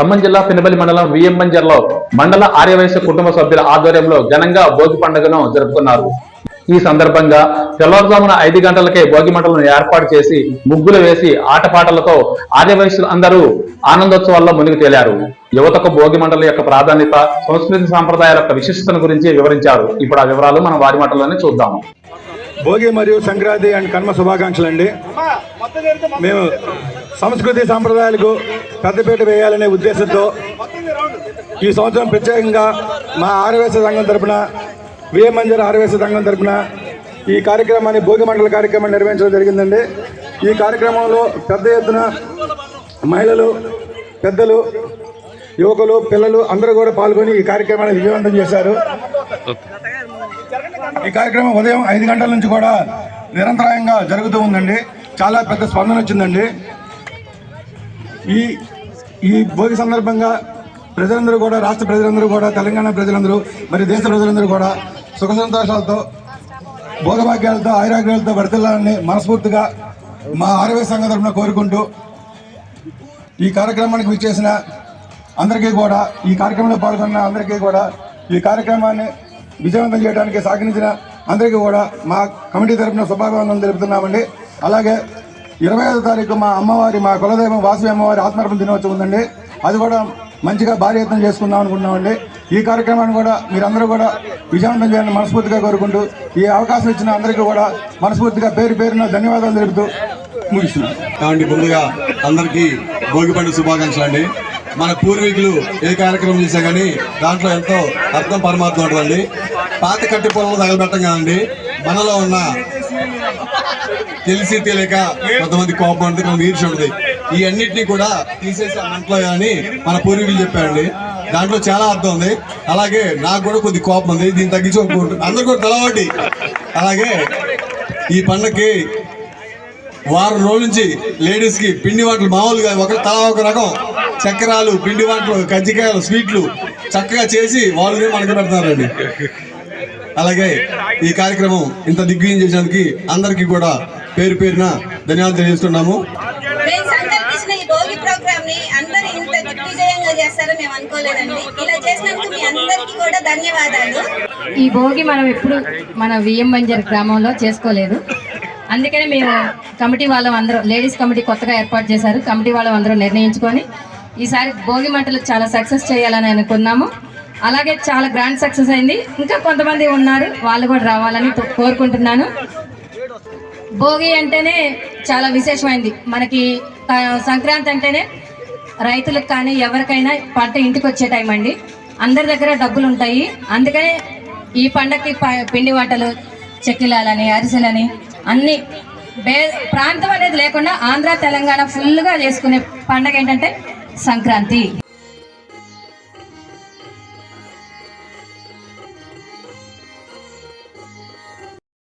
ఖమ్మం జిల్లా పినబలి మండలం విఎంబంజర్లో మండల ఆర్యవైశ్య కుటుంబ సభ్యుల ఆధ్వర్యంలో ఘనంగా భోగి పండుగను జరుపుకున్నారు. ఈ సందర్భంగా తెల్లవారుజామున ఐదు గంటలకే భోగి మంటలను ఏర్పాటు చేసి ముగ్గులు వేసి ఆటపాటలతో ఆర్యవైశ్యులు అందరూ ఆనందోత్సవాల్లో మునిగి తేలారు. యువతకు భోగి మంటల యొక్క ప్రాధాన్యత సంస్కృతి సాంప్రదాయాల యొక్క విశిష్టతను గురించి వివరించారు. ఇప్పుడు ఆ వివరాలు మనం వారి మాటల్లోనే చూద్దాం భోగి మరియు సంక్రాంతి అండ్ కర్మ శుభాకాంక్షలు అండి మేము సంస్కృతి సాంప్రదాయాలకు పెద్దపీట వేయాలనే ఉద్దేశంతో ఈ సంవత్సరం ప్రత్యేకంగా మా ఆరవేశ సంఘం తరపున విఎం మంజర్ ఆర్యవేశ సంఘం తరపున ఈ కార్యక్రమాన్ని భోగి మండల కార్యక్రమాన్ని నిర్వహించడం జరిగిందండి. ఈ కార్యక్రమంలో పెద్ద ఎత్తున మహిళలు పెద్దలు యువకులు పిల్లలు అందరూ కూడా పాల్గొని ఈ కార్యక్రమాన్ని విజయవంతం చేశారు. ఈ కార్యక్రమం ఉదయం ఐదు గంటల నుంచి కూడా నిరంతరాయంగా జరుగుతూ ఉందండి. చాలా పెద్ద స్పందన వచ్చిందండి. ఈ ఈ భోగి సందర్భంగా ప్రజలందరూ కూడా రాష్ట్ర ప్రజలందరూ కూడా తెలంగాణ ప్రజలందరూ మరి దేశ ప్రజలందరూ కూడా సుఖ సంతోషాలతో భోగభాగ్యాలతో ఆయురాగ్యాలతో వర్తిల్లాలని మనస్ఫూర్తిగా మా ఆరోగ్య సంఘ తరఫున కోరుకుంటూ ఈ కార్యక్రమానికి విచ్చేసిన అందరికీ కూడా ఈ కార్యక్రమంలో పాల్గొన్న అందరికీ కూడా ఈ కార్యక్రమాన్ని విజయవంతం చేయడానికి సాగించిన అందరికీ కూడా మా కమిటీ తరఫున శుభాకాంక్షలు తెలుపుతున్నామండి. అలాగే ఇరవై ఐదో తారీఖు మా అమ్మవారి మా కులదైవం వాసవి అమ్మవారి ఆత్మార్పణ దినోత్సవం ఉందండి. అది కూడా మంచిగా భారీ యత్నం చేసుకుందాం అనుకుంటున్నామండి. ఈ కార్యక్రమాన్ని కూడా మీరందరూ కూడా విజయవంతం చేయాలని మనస్ఫూర్తిగా కోరుకుంటూ ఈ అవకాశం ఇచ్చిన అందరికీ కూడా మనస్ఫూర్తిగా పేరు పేరున ధన్యవాదాలు తెలుపుతూ ముగిస్తున్నాను. కాబట్టి ముందుగా అందరికీ భోగి పండుగ శుభాకాంక్షలు అండి. మన పూర్వీకులు ఏ కార్యక్రమం చేశా కానీ దాంట్లో ఎంతో అర్థం పరమాత్మ ఉంటుందండి. పాత కట్టి పొలంలో తగలబెట్టం కదండి మనలో ఉన్న తెలిసి తెలియక కొంతమంది కోపం ఉంటుంది కొంత ఈర్ష్య ఉంటుంది ఈ అన్నింటినీ కూడా తీసేసి అంట్లో కానీ అని మన పూర్వీకులు చెప్పారండి. దాంట్లో చాలా అర్థం ఉంది. అలాగే నాకు కూడా కొద్ది కోపం ఉంది. దీన్ని తగ్గించుకోకూడదు. అందరు కూడా తలవాడి. అలాగే ఈ పండగకి వారం రోజుల నుంచి లేడీస్కి పిండి వంటలు మామూలుగా ఒక తలా ఒక రకం చక్రాలు పిండి వంటలు కజ్జికాయలు స్వీట్లు చక్కగా చేసి వాళ్ళనే మనకు పెడతారండి. అలాగే ఈ కార్యక్రమం ఇంత దిగ్విజయం చేసినందుకు అందరికీ కూడా పేరు పేరున ధన్యవాదాలు తెలియజేస్తున్నాము. మేము సంకల్పించిన ఈ భోగి ప్రోగ్రామ్ని అందరూ ఇంత దిగ్విజయంగా చేస్తారని మేము అనుకోలేదండి. ఇలా చేసినందుకు మీ అందరికీ కూడా ధన్యవాదాలు. ఈ భోగి మనం ఎప్పుడు మన విఎం బంజర్ గ్రామంలో చేసుకోలేదు. అందుకనే మేము కమిటీ వాళ్ళం అందరూ లేడీస్ కమిటీ కొత్తగా ఏర్పాటు చేశారు. కమిటీ వాళ్ళం అందరూ నిర్ణయించుకొని ఈసారి భోగి మంటలు చాలా సక్సెస్ చేయాలని అనుకున్నాము. అలాగే చాలా గ్రాండ్ సక్సెస్ అయింది. ఇంకా కొంతమంది ఉన్నారు. వాళ్ళు కూడా రావాలని కోరుకుంటున్నాను. భోగి అంటేనే చాలా విశేషమైంది. మనకి సంక్రాంతి అంటేనే రైతులకు కానీ ఎవరికైనా పంట ఇంటికి వచ్చే టైం అండి. అందరి దగ్గర డబ్బులు ఉంటాయి. అందుకనే ఈ పండగకి ప- పిండి వంటలు చెక్కిలాలని అరిసెలని అన్ని బే ప్రాంతం అనేది లేకుండా ఆంధ్ర తెలంగాణ ఫుల్గా చేసుకునే పండగ ఏంటంటే సంక్రాంతి.